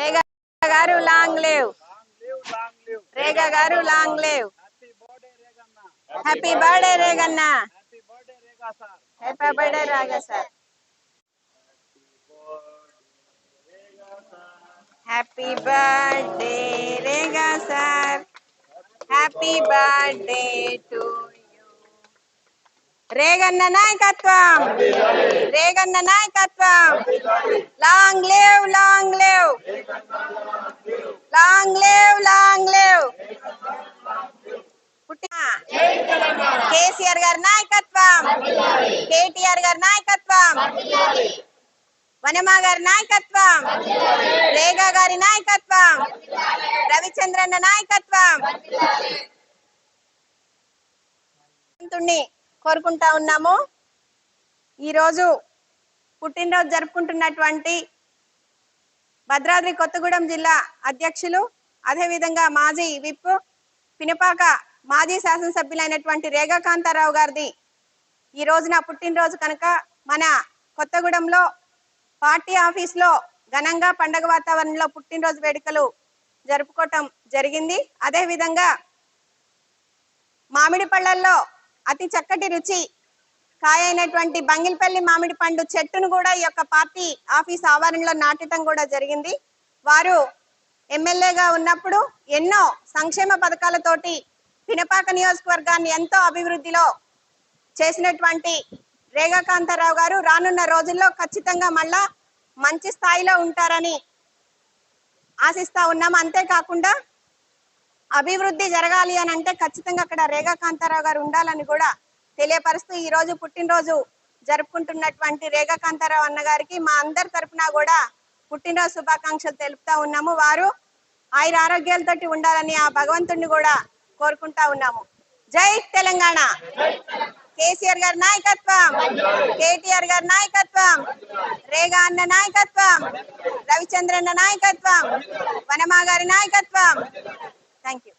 రేగా గారు లాంగ్ లేవ్. రేగా గారు long live. Happy birthday happy Reganna. Happy birthday Raga sir. Happy birthday Rega sir. Happy birthday to Reganna నాయకత్వం. రేగన్న నాయకత్వం. Long లేవ్ long లేవ్ లాంగ్ లేవ్ లాంగ్ లేవ్ పుట్టిన కేసీఆర్ గారి నాయకత్వం. కేటీఆర్ గారి నాయకత్వం. వనమా గారి నాయకత్వం. రేగా గారి నాయకత్వం. రవిచంద్రన్న నాయకత్వం. కోరుకుంటా ఉన్నాము. ఈరోజు పుట్టినరోజు జరుపుకుంటున్నటువంటి భద్రాద్రి కొత్తగూడెం జిల్లా అధ్యక్షులు అదేవిధంగా మాజీ విప్ పినపాక మాజీ శాసనసభ్యులైనటువంటి రేగా కాంతారావు గారిది ఈ రోజున పుట్టినరోజు కనుక మన కొత్తగూడెంలో పార్టీ ఆఫీస్లో ఘనంగా పండగ వాతావరణంలో పుట్టినరోజు వేడుకలు జరుపుకోవటం జరిగింది. అదే విధంగా మామిడి పళ్ళల్లో అతి చక్కటి రుచి కాయైనటువంటి బంగిల్పల్లి మామిడి పండు చెట్టును కూడా ఈ యొక్క పార్టీ ఆఫీస్ ఆవరణలో నాటడం కూడా జరిగింది. వారు ఎమ్మెల్యేగా ఉన్నప్పుడు ఎన్నో సంక్షేమ పథకాలతోటి పినపాక నియోజకవర్గాన్ని ఎంతో అభివృద్ధిలో చేసినటువంటి రేగాకాంతారావు గారు రానున్న రోజుల్లో ఖచ్చితంగా మళ్ళా మంచి స్థాయిలో ఉంటారని ఆశిస్తా ఉన్నాం. అంతేకాకుండా అభివృద్ధి జరగాలి అని అంటే ఖచ్చితంగా అక్కడ రేగాకాంతారావు గారు ఉండాలని కూడా తెలియపరుస్తూ ఈ రోజు పుట్టినరోజు జరుపుకుంటున్నటువంటి రేగా అన్నగారికి అన్న గారికి మా అందరి తరఫున కూడా పుట్టినరోజు శుభాకాంక్షలు తెలుపుతా ఉన్నాము. వారు ఆయుర ఆరోగ్యాలతోటి ఉండాలని ఆ భగవంతుడిని కూడా కోరుకుంటా ఉన్నాము. జై తెలంగాణ. కేసీఆర్ గారి నాయకత్వం. కేటీఆర్ గారి నాయకత్వం. రేగా అన్న నాయకత్వం. రవిచంద్రన్న నాయకత్వం. వనమా గారి నాయకత్వం. Thank you